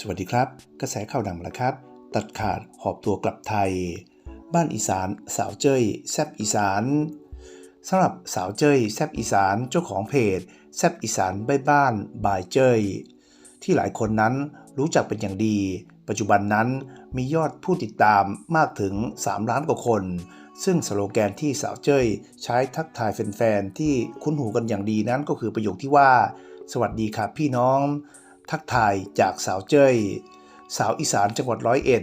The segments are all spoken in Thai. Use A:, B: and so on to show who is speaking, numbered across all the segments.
A: สวัสดีครับ กระแสข่าวดังแล้วครับ ตัดขาดหอบตัวกลับไทย บ้านอีสานสาวเจ้ยแซบอีสานสำหรับสาวเจ้ยแซบอีสานเจ้าของเพจแซบอีสานใบบ้านบายเจ้ยที่หลายคนนั้นรู้จักเป็นอย่างดี ปัจจุบันนั้นมียอดผู้ติดตามมากถึง 3 ล้านกว่าคน ซึ่งสโลแกนที่สาวเจ้ยใช้ทักทายแฟนๆที่คุ้นหูกันอย่างดีนั้นก็คือประโยคที่ว่า สวัสดีครับพี่น้อง ทักทายจากสาวเจ้ย สาวอีสานจังหวัดร้อยเอ็ด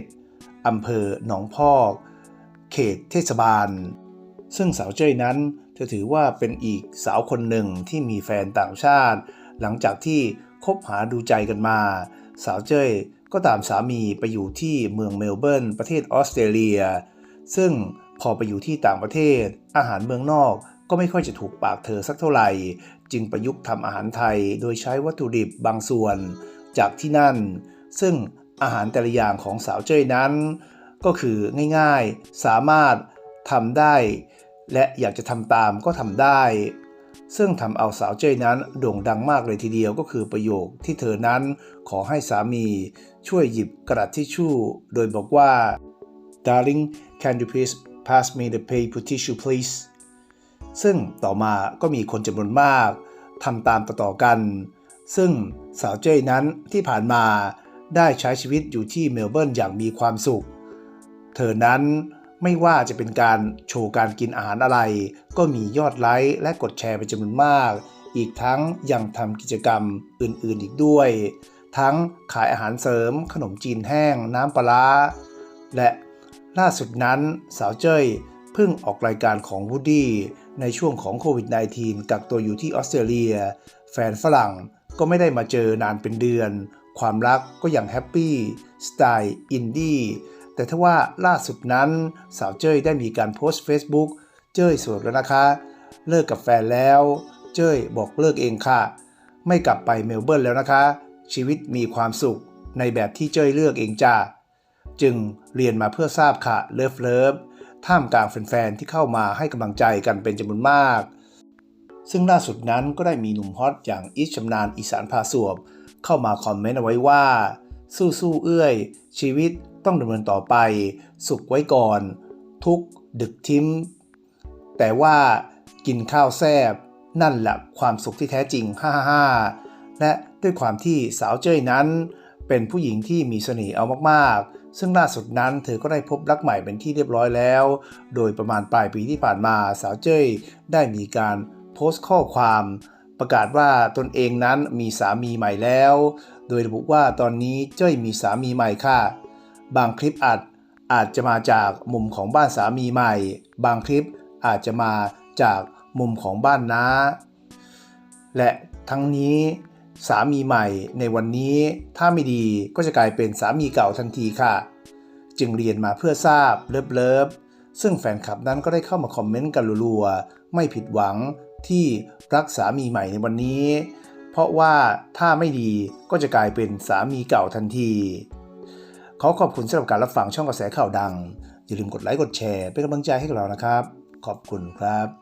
A: อำเภอหนองพอก เขตเทศบาล ซึ่งสาวเจ้ยนั้นเธอถือว่าเป็นอีกสาวคนหนึ่งที่มีแฟนต่างชาติ หลังจากที่คบหาดูใจกันมา สาวเจ้ยก็ตามสามีไปอยู่ที่เมืองเมลเบิร์นประเทศออสเตรเลีย ซึ่งพอไปอยู่ที่ต่างประเทศอาหารเมืองนอก ก็ไม่ค่อยจะถูกปากเธอสักเท่าไหร่ จึงประยุกต์ทำอาหารไทยโดยใช้วัตถุดิบบางส่วน จากที่นั่น ซึ่งอาหารแต่ละอย่างของสาวเจ้ยนั้น ก็คือง่ายๆ สามารถทำได้ และอยากจะทำตามก็ทำได้ ซึ่งทำเอาสาวเจ้ยนั้นโด่งดังมากเลยทีเดียวก็คือประโยคที่เธอนั้นขอให้สามี ช่วยหยิบกระดาษทิชชู่ โดยบอกว่า darling can you please pass me the paper tissue please ซึ่งต่อมาก็มีคนจำนวนมากทำตามต่อๆกัน ซึ่งสาวเจ้ยนั้นที่ผ่านมาได้ใช้ชีวิตอยู่ที่เมลเบิร์นอย่างมีความสุข เธอนั้นไม่ว่าจะเป็นการโชว์การกินอาหารอะไร ก็มียอดไลค์และกดแชร์เป็นจำนวนมาก อีกทั้งยังทำกิจกรรมอื่นๆอีกด้วย ทั้งขายอาหารเสริม ขนมจีนแห้ง น้ำปลาร้าและล่าสุดนั้นสาวเจ้ย เพิ่งออกรายการของวูดดี้ในช่วงของโควิด -19 กักตัวอยู่ที่ออสเตรเลีย แฟนฝรั่งก็ไม่ได้มาเจอนานเป็นเดือน ความรักก็ยังแฮปปี้สไตล์อินดี้แต่ถ้าว่าล่าสุดนั้นสาวเจ้ยได้มีการโพสต์ Facebook เจ้ยโสดแล้วนะคะ เลิกกับแฟนแล้ว เจ้ยบอกเลิกเองค่ะ ไม่กลับไปเมลเบิร์นแล้วนะคะ ชีวิตมีความสุขในแบบที่เจ้ยเลือกเองจ้าจึงเรียนมาเพื่อทราบค่ะเลิฟเลิฟ ท่ามกลางแฟนๆที่เข้ามาให้กำลังใจกันเป็นจำนวนมาก ซึ่งล่าสุดนั้นก็ได้มีหนุ่มฮอตอย่างอิชชำนาญอีสานพาสวบ เข้ามาคอมเมนต์เอาไว้ว่า สู้ๆเอื้อย ชีวิตต้องดำเนินต่อไป สุขไว้ก่อน ทุกดึกทิ้ม แต่ว่ากินข้าวแซบนั่นแหละความสุขที่แท้จริง ฮ่าฮ่าและด้วยความที่สาวเจ้ยนั้น เป็นผู้หญิงที่มีเสน่ห์เอามากๆ ซึ่งล่าสุดนั้นเธอก็ได้พบรักใหม่เป็นที่เรียบร้อยแล้ว โดยประมาณปลายปีที่ผ่านมาสาวเจ้ยได้มีการโพสต์ข้อความประกาศว่าตนเองนั้นมีสามีใหม่แล้ว โดยระบุว่าตอนนี้เจ้ยมีสามีใหม่ค่ะ บางคลิปอาจอาจจะมาจากมุมของบ้านสามีใหม่ บางคลิปอาจจะมาจากมุมของบ้านน้า และทั้งนี้ สามีใหม่ในวันนี้ถ้าไม่ดีก็จะกลายเป็นสามีเก่าทันทีค่ะ จึงเรียนมาเพื่อทราบเลิฟเลิฟซึ่งแฟนคลับนั้นก็ได้เข้ามาคอมเมนต์กันรัวๆ ไม่ผิดหวังที่รักสามีใหม่ในวันนี้ เพราะว่าถ้าไม่ดีก็จะกลายเป็นสามีเก่าทันที ขอขอบคุณสำหรับการรับฟังช่องกระแสข่าวดัง อย่าลืมกดไลค์กดแชร์เป็นกำลังใจให้กับเรานะครับ ขอบคุณครับ